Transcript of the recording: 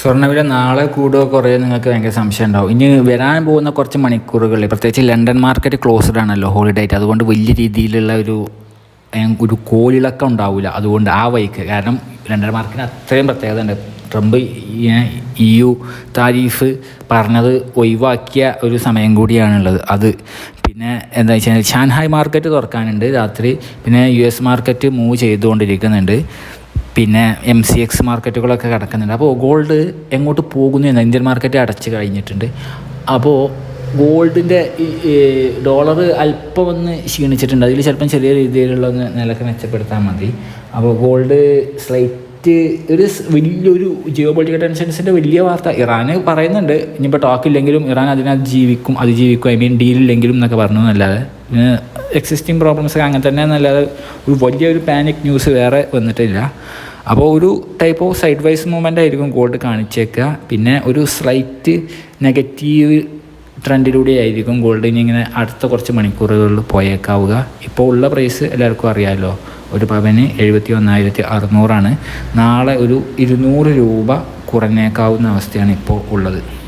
സ്വർണവില നാളെ കൂടുകയോ കുറയോ നിങ്ങൾക്ക് ഭയങ്കര സംശയം ഉണ്ടാവും. ഇനി വരാൻ പോകുന്ന കുറച്ച് മണിക്കൂറുകളിൽ പ്രത്യേകിച്ച് ലണ്ടൻ മാർക്കറ്റ് ക്ലോസ്ഡ് ആണല്ലോ ഹോളിഡേ ആയിട്ട്. അതുകൊണ്ട് വലിയ രീതിയിലുള്ള ഒരു ഒരു കോളിളക്കം ഉണ്ടാവില്ല അതുകൊണ്ട് ആ വൈക്ക് കാരണം ലണ്ടൻ മാർക്കറ്റിന് അത്രയും പ്രത്യേകത ഉണ്ട്. ട്രംപ് ഇ യു താരീഫ് പറഞ്ഞത് ഒഴിവാക്കിയ ഒരു സമയം കൂടിയാണുള്ളത്. അത് പിന്നെ എന്താ വെച്ചാൽ ഷാൻഹായ് മാർക്കറ്റ് തുറക്കാനുണ്ട് രാത്രി. പിന്നെ യു എസ് മാർക്കറ്റ് മൂവ് ചെയ്തുകൊണ്ടിരിക്കുന്നുണ്ട്. പിന്നെ എം സി എക്സ് മാർക്കറ്റുകളൊക്കെ കിടക്കുന്നുണ്ട്. അപ്പോൾ ഗോൾഡ് എങ്ങോട്ട് പോകുന്നു എന്ന് ഇന്ത്യൻ മാർക്കറ്റ് അടച്ച് കഴിഞ്ഞിട്ടുണ്ട്. അപ്പോൾ ഗോൾഡിന്റെ ഡോളർ അല്പം ഒന്ന് ക്ഷീണിച്ചിട്ടുണ്ട്. അതിൽ ചിലപ്പം ചെറിയ രീതിയിലുള്ള നിലയ്ക്ക് മെച്ചപ്പെടുത്താൽ മതി. അപ്പോൾ ഗോൾഡ് സ്ലൈറ്റ് ഒരു വലിയൊരു ജിയോ പൊളിറ്റിക്കൽ ടെൻഷൻസിന്റെ വലിയ വാർത്ത. ഇറാന് പറയുന്നുണ്ട് ഇനിയിപ്പോൾ ടോക്കില്ലെങ്കിലും ഇറാൻ അതിനകത്ത് ജീവിക്കും അതിജീവിക്കും. ഐ മീൻ ഡീലില്ലെങ്കിലും എന്നൊക്കെ പറഞ്ഞു എന്നല്ലാതെ. എക്സിസ്റ്റിംഗ് പ്രോബ്ലംസ് അങ്ങനെ തന്നെ എന്നല്ലാതെ ഒരു വലിയൊരു പാനിക് ന്യൂസ് വേറെ വന്നിട്ടില്ല. അപ്പോൾ ഒരു ടൈപ്പ് ഓഫ് സൈഡ് വൈസ് മൂവ്മെന്റ് ആയിരിക്കും ഗോൾഡ് കാണിച്ചേക്കുക പിന്നെ ഒരു സ്ലൈറ്റ് നെഗറ്റീവ് ട്രെൻഡിലൂടെ ആയിരിക്കും ഗോൾഡിന് ഇങ്ങനെ അടുത്ത കുറച്ച് മണിക്കൂറുകളിൽ പോയേക്കാവുക. ഇപ്പോൾ ഉള്ള പ്രൈസ് എല്ലാവർക്കും അറിയാമല്ലോ ഒരു പവന് എഴുപത്തി ഒന്നായിരത്തി അറുന്നൂറാണ് നാളെ ഒരു ഇരുന്നൂറ് രൂപ കുറഞ്ഞേക്കാവുന്ന അവസ്ഥയാണ് ഇപ്പോൾ ഉള്ളത്.